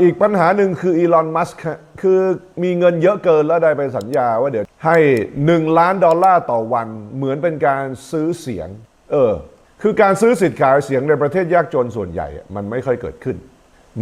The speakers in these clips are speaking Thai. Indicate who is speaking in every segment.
Speaker 1: อีกปัญหาหนึ่งคืออีลอน มัสก์คือมีเงินเยอะเกินแล้วได้ไปสัญญาว่าเดี๋ยวให้ 1 ล้านดอลลาร์ต่อวัน เหมือนเป็นการซื้อเสียง เออ คือการซื้อสิทธิ์ขายเสียงในประเทศยากจนส่วนใหญ่ มันไม่ค่อยเกิดขึ้น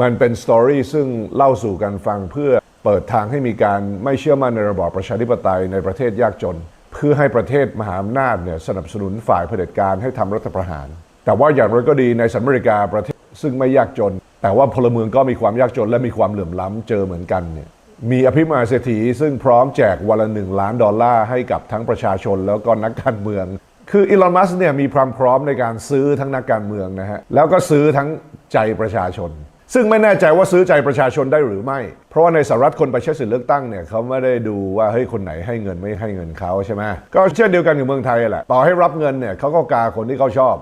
Speaker 1: มันเป็นสตอรี่ซึ่งเล่าสู่กันฟังเพื่อเปิดทางให้มีการไม่เชื่อมั่นในระบอบประชาธิปไตยในประเทศยากจน เพื่อให้ประเทศมหาอำนาจเนี่ยสนับสนุนฝ่ายเผด็จการให้ทำรัฐประหาร แต่ว่าอย่างไรก็ดีในสหรัฐอเมริกาประเทศซึ่งไม่ยากจน แต่ว่าพลเมืองก็มีความยากจนและมีความเหลื่อมล้ำเจอเหมือนกันเนี่ยมีอภิมหาเศรษฐีซึ่งพร้อมแจกวันละหนึ่งล้านดอลลาร์ให้กับทั้งประชาชนแล้วก็นักการเมือง คืออีลอนมัสเนี่ยมีความพร้อมในการซื้อทั้งนักการเมืองนะฮะแล้วก็ซื้อทั้งใจประชาชน ซึ่งไม่แน่ใจว่าซื้อใจประชาชนได้หรือไม่ เพราะว่าในสหรัฐคนไปใช้สิทธิเลือกตั้งเนี่ยเขาไม่ได้ดูว่าเฮ้ยคนไหนให้เงินไม่ให้เงินเขาใช่ไหมก็เช่นเดียวกันกับเมืองไทยแหละต่อให้รับเงินเนี่ยเขาก็กาคนที่เขาชอบ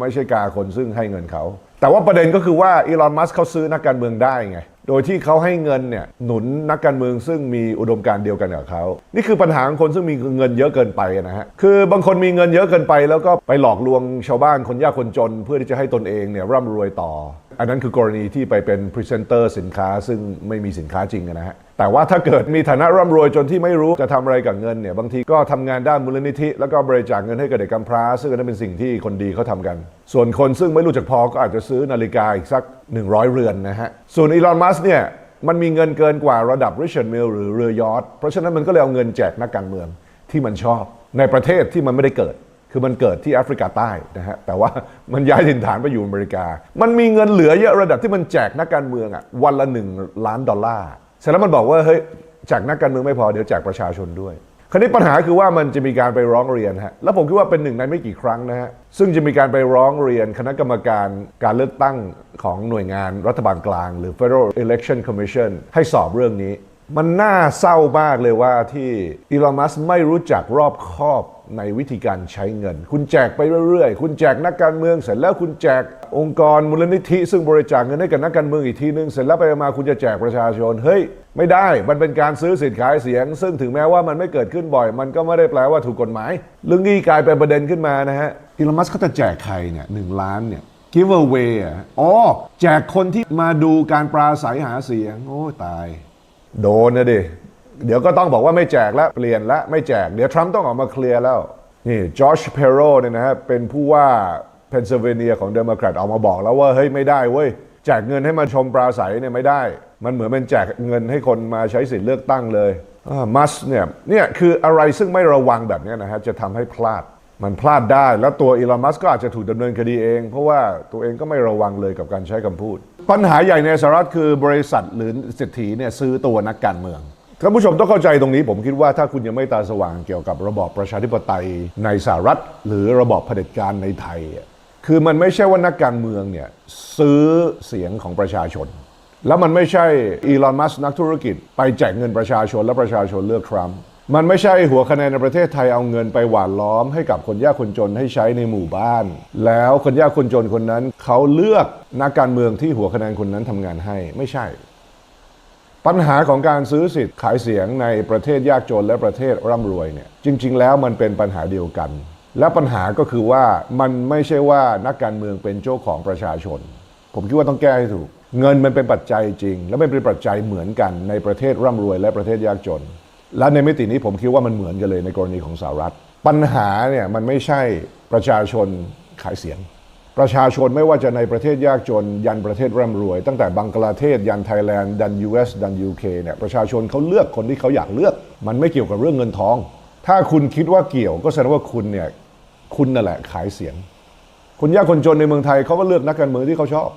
Speaker 1: ไม่ใช่กาคนซึ่งให้เงินเขาแต่ว่าประเด็นก็คือว่าอีลอนมัสก์เขาซื้อนักการเมืองได้ไง โดยที่เขาให้เงินเนี่ยหนุนนักการเมืองซึ่งมีอุดมการณ์เดียวกันกับเขานี่คือปัญหาของคนซึ่งมีเงินเยอะเกินไปนะฮะคือบางคนมีเงินเยอะเกินไป แล้วก็ไปหลอกลวงชาวบ้านคนยากคนจน เพื่อที่จะให้ตนเองเนี่ยร่ำรวยต่อ อันนั้นคือกรณีที่ไปเป็นพรีเซนเตอร์สินค้าซึ่งไม่มีสินค้าจริงนะฮะ แต่ว่าถ้าเกิดมีฐานะร่ำรวยจนที่ไม่รู้จะทำอะไรกับเงินเนี่ยบางทีก็ทำงานด้านมูลนิธิ แล้วก็บริจาคเงินให้กับเด็กกำพร้า ซึ่งนั้นเป็นสิ่งที่คนดีเขาทำกัน ส่วนคนซึ่งไม่รู้จักพอก็อาจจะซื้อนาฬิกาอีกสัก 100 เรือนนะฮะส่วนอีลอนมัสเนี่ยมันมีเงินเกินกว่าระดับริช a r d มิลหรือเรือยอทเพราะฉะนั้นมันก็เลยเอาเงินแจกนักการเมืองที่มันชอบ ในประเทศที่มันไม่ได้เกิด คือมันเกิดที่แอฟริกาใต้นะฮะแต่ว่ามันย้ายถิ่นฐานไปอยู่อเมริกา มันมีเงินเหลือเยอะระดับที่มันแจกนักการเมืองอะวันละหนึ่งล้านดอลลาร์ เสร็จแล้วมันบอกว่าเฮ้ยแจกนักการเมืองไม่พอเดี๋ยวแจกประชาชนด้วย คราวนี้ปัญหาคือว่ามันจะมีการไปร้องเรียนฮะแล้วผมคิดว่าเป็นหนึ่งในไม่กี่ครั้งนะฮะซึ่งจะมีการไปร้องเรียนคณะกรรมการการเลือกตั้งของหน่วยงานรัฐบาลกลาง หรือ Federal Election Commission ให้สอบเรื่องนี้ มันน่าเศร้ามากเลยว่าที่อีลอนมัสไม่รู้จักรอบคอบ ในวิธีการใช้เงิน คุณแจกไปเรื่อยๆ คุณแจกนักการเมืองเสร็จแล้วคุณแจกองค์กรมูลนิธิ ซึ่งบริจาคเงินให้กับนักการเมืองอีกทีนึงเสร็จแล้วไปมาคุณจะแจกประชาชนเฮ้ยไม่ได้มันเป็นการซื้อสิทธิ์ขายเสียง ซึ่งถึงแม้ว่ามันไม่เกิดขึ้นบ่อย มันก็ไม่ได้แปลว่าถูกกฎหมายเรื่องนี้กลายเป็นประเด็นขึ้นมานะฮะอีลอนมัสก์เขาจะแจกใครเนี่ยหนึ่งล้านเนี่ย give away อะอ๋อแจกคนที่มาดูการปราศัยหาเสียง โอ้ตาย โดนนะดิ เดี๋ยวก็ต้องบอกว่าไม่แจกแล้วเปลี่ยนแล้วไม่แจก เดี๋ยวทรัมป์ต้องออกมาเคลียร์แล้วนี่จอร์จเพโรเนี่ยนะฮะเป็นผู้ว่าเพนซิลเวเนียของเดโมแครตออกมาบอกแล้วว่าเฮ้ยไม่ได้เว้ยแจกเงินให้มาชมปราศัยเนี่ยไม่ได้ มันเหมือนเป็นแจกเงินให้คนมาใช้สิทธิ์เลือกตั้งเลยมัสเนี่ยเนี่ยคืออะไรซึ่งไม่ระวังแบบนี้นะฮะจะทำให้พลาดมันพลาดได้ แล้วตัวอีลอนมัสก์ก็อาจจะถูกดำเนินคดีเอง เพราะว่าตัวเองก็ไม่ระวังเลยกับการใช้คำพูด ปัญหาใหญ่ในสหรัฐคือบริษัทหรือเศรษฐีเนี่ยซื้อตัวนักการเมือง ท่านผู้ชมต้องเข้าใจตรงนี้ ผมคิดว่าถ้าคุณยังไม่ตาสว่างเกี่ยวกับระบอบประชาธิปไตยในสหรัฐ หรือระบอบเผด็จการในไทย คือมันไม่ใช่ว่านักการเมืองเนี่ยซื้อเสียงของประชาชน แล้วมันไม่ใช่อีลอนมัสนักธุรกิจ ไปแจกเงินประชาชนและประชาชนเลือกทรัมป์มันไม่ใช่หัวคะแนนในประเทศไทยเอาเงินไปหว่านล้อมให้กับคนยากคนจนให้ใช้ในหมู่บ้าน แล้วคนยากคนจนคนนั้นเขาเลือกนักการเมืองที่หัวคะแนนคนนั้นทำงานให้ไม่ใช่ ปัญหาของการซื้อสิทธิ์ขายเสียงในประเทศยากจนและประเทศร่ำรวยเนี่ยจริง ๆ แล้วมันเป็นปัญหาเดียวกัน และปัญหาก็คือว่ามันไม่ใช่ว่านักการเมืองเป็นเจ้าของประชาชน ผมคิดว่าต้องแก้ให้ถูก เงินมันเป็นปัจจัยจริง และไมันเป็นปัจจัยเหมือนกันในประเทศร่ำรวยและประเทศยากจน และในมิตินี้ผมคิดว่ามันเหมือนกันเลยในกรณีของสหรัฐ ปัญหาเนี่ยมันไม่ใช่ประชาชนขายเสียง ประชาชนไม่ว่าจะในประเทศยากจน ยันประเทศร่ำรวย ตั้งแต่บังกลาเทศ ยันไทยแลนด์ดัน US ดัน UK เนี่ยประชาชนเขาเลือกคนที่เขาอยากเลือก มันไม่เกี่ยวกับเรื่องเงินทอง ถ้าคุณคิดว่าเกี่ยวก็แสดงว่าคุณเนี่ยคุณนั่นแหละขายเสียง คนยากคนจนในเมืองไทยเขาก็เลือกนักการเมืองที่เขาชอบ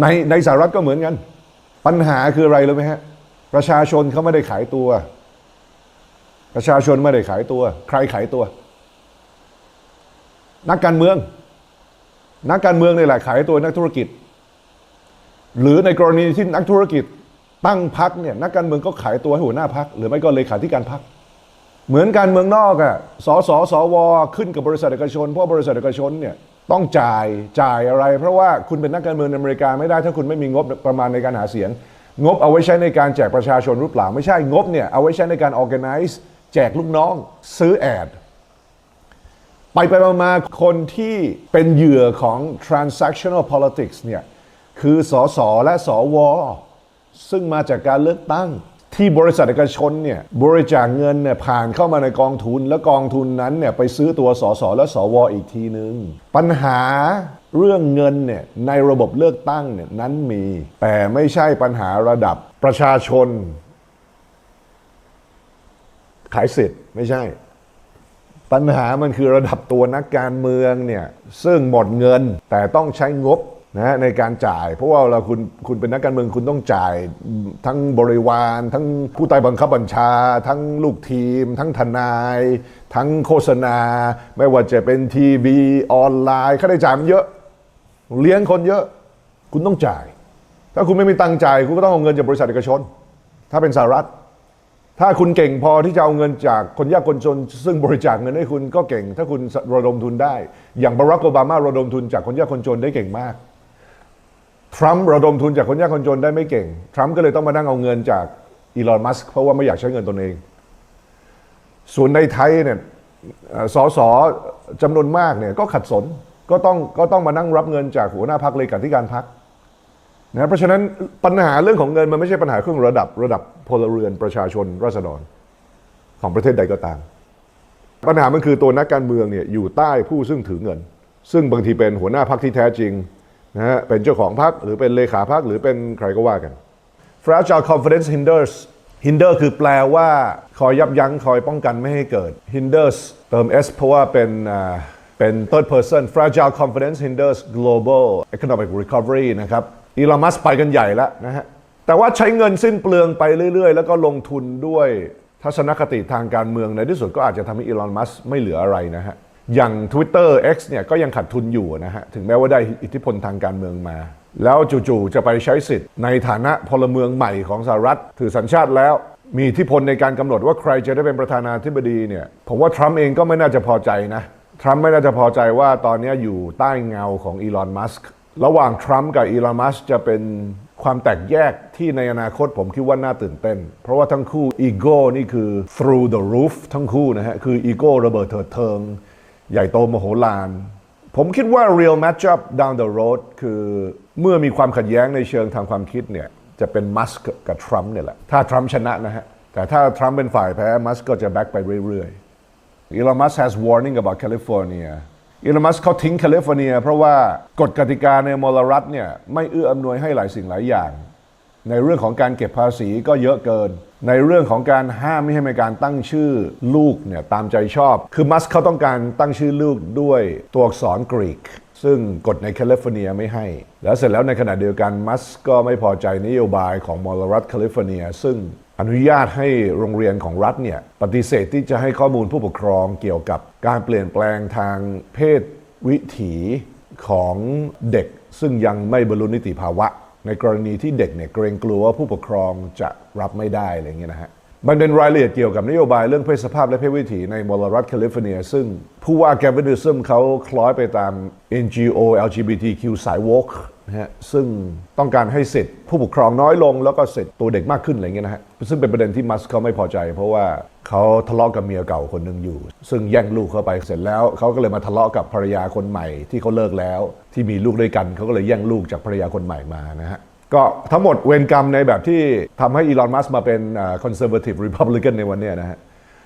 Speaker 1: ในในสหรัฐก็เหมือนกัน ปัญหาคืออะไรรู้ไหมฮะประชาชนเขาไม่ได้ขายตัว ประชาชนไม่ได้ขายตัว ใครขายตัว นักการเมือง นักการเมืองในหละขายตัวนักธุรกิจ หรือในกรณีที่นักธุรกิจตั้งพักเนี่ยนักการเมืองก็ขายตัวให้หัวหน้าพักหรือไม่ก็เลขาธิการพัก เหมือนการเมืองนอกอะสสสวขึ้นกับบริษัทเอกชนเพราะบริษัทเอกชนเนี่ยต้องจ่ายจ่ายอะไร เพราะว่าคุณเป็นนักการเมืองในอเมริกาไม่ได้ถ้าคุณไม่มีงบประมาณในการหาเสียง งบเอาไว้ใช้ในการแจกประชาชนหรือเปล่าไม่ใช่งบเนี่ยเอาไว้ใช้ในการ organize แจกลูกน้อง ซื้อแอด ไปไปมาคนที่เป็นเหยื่อของ transactional politics เนี่ยคือสอสอและสอวอซึ่งมาจากการเลือกตั้งที่บริษัทเอกชนเนี่ยบริจาคเงินเนี่ยผ่านเข้ามาในกองทุน แล้วกองทุนนั้นเนี่ยไปซื้อตัวสอสอและสวอีกทีนึง ปัญหาเรื่องเงินเนี่ยในระบบเลือกตั้งเนี่ยนั้นมี แต่ไม่ใช่ปัญหาระดับประชาชน ขายสิทธิ์ไม่ใช่ ปัญหามันคือระดับตัวนักการเมืองเนี่ยซึ่งหมดเงินแต่ต้องใช้งบนะในการจ่าย เพราะว่าเราคุณคุณเป็นนักการเมืองคุณต้องจ่าย ทั้งบริวาร ทั้งผู้ใต้บังคับบัญชา ทั้งลูกทีม ทั้งทนาย ทั้งโฆษณา ไม่ว่าจะเป็นทีวีออนไลน์ค่าใช้จ่ายมันเยอะ เลี้ยงคนเยอะ คุณต้องจ่าย ถ้าคุณไม่มีตังค์จ่ายคุณก็ต้องเอาเงินจากบริษัทเอกชน ถ้าเป็นสหรัฐ ถ้าคุณเก่งพอที่จะเอาเงินจากคนยากคนจน ซึ่งบริจาคเงินให้คุณก็เก่ง ถ้าคุณระดมทุนได้ อย่างบารักโอบามาระดมทุนจากคนยากคนจนได้เก่งมากทรัมป์ระดมทุนจากคนยากคนจนได้ไม่เก่งทรัมป์ก็เลยต้องมานั่งเอาเงินจากอีลอนมัสก์เพราะว่าไม่อยากใช้เงินตนเอง ส่วนในไทยเนี่ยสสจำนวนมากเนี่ยก็ขัดสนก็ต้องก็ต้องมานั่งรับเงินจากหัวหน้าพักเลขาธิการพัก นะเพราะฉะนั้นปัญหาเรื่องของเงินมันไม่ใช่ปัญหาเครื่องระดับระดับพลเรือนประชาชนราษฎรของประเทศใดก็ตาม ปัญหามันคือตัวนักการเมืองเนี่ยอยู่ใต้ผู้ซึ่งถือเงิน ซึ่งบางทีเป็นหัวหน้าพักที่แท้จริงนะฮะเป็นเจ้าของพักหรือเป็นเลขาพักหรือเป็นใครก็ว่ากัน fragile confidence hinders hinder คือแปลว่าคอยยับยั้งคอยป้องกันไม่ให้เกิด hinders เติม s เพราะว่าเป็นเป็น third person fragile confidence hinders global economic recovery นะครับ อีลอนมัสไปกันใหญ่แล้วนะฮะ แต่ว่าใช้เงินสิ้นเปลืองไปเรื่อย ๆ แล้วก็ลงทุนด้วยทัศนคติทางการเมืองในที่สุดก็อาจจะทำให้อีลอนมัสไม่เหลืออะไรนะฮะ อย่าง Twitter X เนี่ยก็ยังขาดทุนอยู่นะฮะ ถึงแม้ว่าได้อิทธิพลทางการเมืองมา แล้วจู่ๆจะไปใช้สิทธิ์ในฐานะพลเมืองใหม่ของสหรัฐ ถือสัญชาติแล้วมีอิทธิพลในการกำหนดว่าใครจะได้เป็นประธานาธิบดีเนี่ยผมว่าทรัมป์เองก็ไม่น่าจะพอใจนะทรัมป์ไม่น่าจะพอใจว่าตอนนี้อยู่ใต้เงาของอีลอนมัสก์ ระหว่างทรัมป์กับอีลอนมัสจะเป็นความแตกแยกที่ในอนาคตผมคิดว่าน่าตื่นเต้น เพราะว่าทั้งคู่อีโก้นี่คือ through the roof ทั้งคู่นะฮะ คืออีโก้ระเบิดเถิดเทิง ใหญ่โตมโหฬารผมคิดว่า real matchup down the road คือเมื่อมีความขัดแย้งในเชิงทางความคิดเนี่ยจะเป็นมัสก์กับทรัมป์เนี่ยแหละ ถ้าทรัมป์ชนะนะฮะ แต่ถ้าทรัมป์เป็นฝ่ายแพ้มัสก์ก็จะแบ็กไปเรื่อยๆ Elon Musk has warning about California อีลอนมัสเขาทิ้งแคลิฟอร์เนีย เพราะว่ากฎกติกาในมลรัฐเนี่ยไม่เอื้ออำนวยให้หลายสิ่งหลายอย่าง ในเรื่องของการเก็บภาษีก็เยอะเกิน ในเรื่องของการห้ามไม่ให้มีการตั้งชื่อลูกเนี่ยตามใจชอบ คือมัสเขาต้องการตั้งชื่อลูกด้วยตัวอักษรกรีกซึ่งกฎในแคลิฟอร์เนียไม่ให้ แล้วเสร็จแล้วในขณะเดียวกันมัสก็ไม่พอใจนโยบายของมลรัฐแคลิฟอร์เนีย ซึ่ง อนุญาตให้โรงเรียนของรัฐเนี่ยปฏิเสธที่จะให้ข้อมูลผู้ปกครองเกี่ยวกับการเปลี่ยนแปลงทางเพศวิถีของเด็ก ซึ่งยังไม่บรรลุนิติภาวะ ในกรณีที่เด็กเนี่ยเกรงกลัวว่าผู้ปกครองจะรับไม่ได้อะไรเงี้ยนะฮะ มันเป็นรายละเอียดเกี่ยวกับนโยบายเรื่องเพศสภาพและเพศวิถีในมลรัฐแคลิฟอร์เนีย ซึ่งผู้ว่าแกวินดิซึมเขาคล้อยไปตาม NGO LGBTQ สายวกนะฮะซึ่งต้องการให้สิทธิ์ผู้ปกครองน้อยลงแล้วก็สิทธิ์ตัวเด็กมากขึ้นอะไรเงี้ยนะฮะซึ่งเป็นประเด็นที่มัสเขาไม่พอใจ เพราะว่าเขาทะเลาะกับเมียเก่าคนหนึ่งอยู่ ซึ่งแย่งลูกเข้าไปเสร็จแล้วเขาก็เลยมาทะเลาะกับภรรยาคนใหม่ที่เขาเลิกแล้ว ที่มีลูกด้วยกันเขาก็เลยแย่งลูกจากภรรยาคนใหม่มานะฮะ ก็ทั้งหมดเวรกรรมในแบบที่ทำให้อีลอนมัสมาเป็นคอนเซอร์เวทีฟรีพับลิกันในวันนี้นะฮะ